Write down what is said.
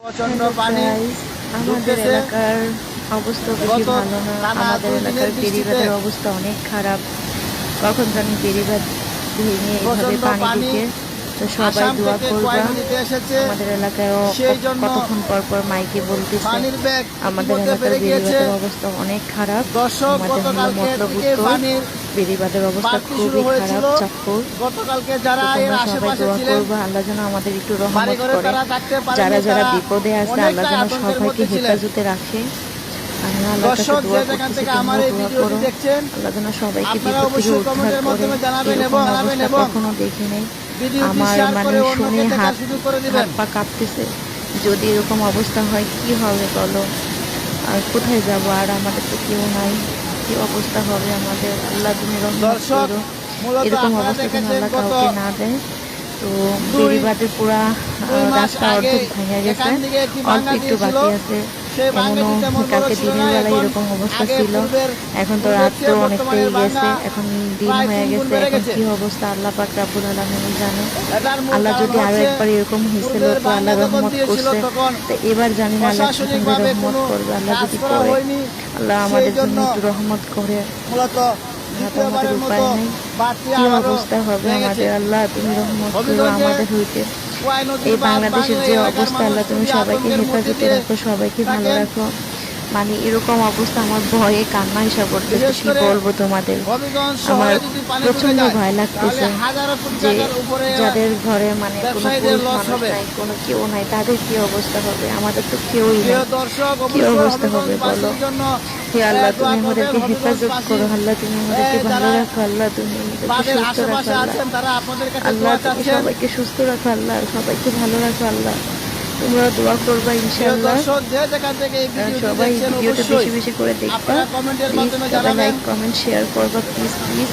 প্রচণ্ড পানি আমাদের এলাকার অবস্থা বেশি ভালো না। আমাদের এলাকার বৃষ্টিতে অবস্থা অনেক খারাপ। কখন জানি বেড়িবাঁধ ভেঙে প্রচণ্ড পানি ঢুকে। তো সবাই দোয়া করবা। আমাদের এলাকায়ও কতক্ষণ পর পর মাইকে বলতেছে। আমাদের এলাকার বেড়ে অবস্থা অনেক খারাপ। আমাদের হলো মতলব উত্তর। পানির বেড়িবাঁধের অবস্থা খুবই খারাপ চাঁদপুর গতকালকে যারা এর আশেপাশে ছিলেন আল্লাহ যেন আমাদের একটু রহমত করে। যারা যারা বিপদে আছে আল্লাহ যেন সবাইকে হেফাজতে রাখে। আমি আল্লাহর দর্শক যে যেখান থেকে আমার এই ভিডিওটি দেখছেন সবাইকে আপনারা বিপদ থেকে অবশ্যই উদ্ধার কমেন্টের মাধ্যমে জানাবেন এবং জানাবেন এবং কখনো দেখি নাই। ভিডিওটি আমার মানে শুনে হাত পা কাঁপতেছে। যদি এরকম অবস্থা হয় কি হবে বলো? আর কোথায় যাব? আর আমাদের তো কেউ নাই। কি অবস্থা হবে আমাদের? আল্লাহ তুমি রহমত এরকম অবস্থা যেন আল্লাহ কাউকে না দেয় তো বেড়িবাঁধের পুরা রাস্তা অর্ধেক ভেঙে গেছে। অল্প একটু বাকি আছে। এমনও কালকে দিনের এখন এরকম অবস্থা ছিল। এখন তো রাত তো অনেকটাই গেছে। এখন দিন হয়ে গেছে। এখন। কি অবস্থা? আল্লাহ পাক রাব্বুল আলামিন জানে। আল্লাহ যদি আরও একবার এরকম হয়েছিল তো আল্লাহ রহমত করছে। তো এবার জানি না আল্লাহ সুন্দর রহমত করবে আল্লাহ যদি করে আল্লাহ আমাদের জন্য একটু রহমত করে। মূলত উপায় নেই। কি অবস্থা হবে আমাদের? আল্লাহ, তুমি রহমত করো আমাদের হইতে। এই বাংলাদেশের যে অবস্থা, আল্লাহ তুমি সবাইকে হেফাজতে রাখো, সবাইকে ভালো রাখো। মানে এরকম অবস্থা আমার ভয়ে কান্না হিসাব বিশেষ কি বলব তোমাদের? আমার প্রচণ্ড ভয় লাগতেছে যে যাদের ঘরে মানে কোনো মানুষ নাই কোনো কেউ নাই তাদের কি অবস্থা হবে? আমাদের তো কেউই কি অবস্থা হবে বলো? হে আল্লাহ তুমি আমাদেরকে হেফাজত করো আল্লাহ তুমি আমাদেরকে ভালো রাখো আল্লাহ তুমি আমাদেরকে সুস্থ রাখো আল্লাহ। আল্লাহ তুমি সবাইকে সুস্থ রাখো আল্লাহ সবাইকে ভালো রাখো আল্লাহ। তোমরা দোয়া করবা ইনশাআল্লাহ। দর্শক যে যেখান থেকে এই ভিডিওটি সবাই ভিডিওটা বেশি বেশি করে দেখবা। আপনারা কমেন্টের মাধ্যমে সবাই লাইক কমেন্ট শেয়ার করবা প্লিজ প্লিজ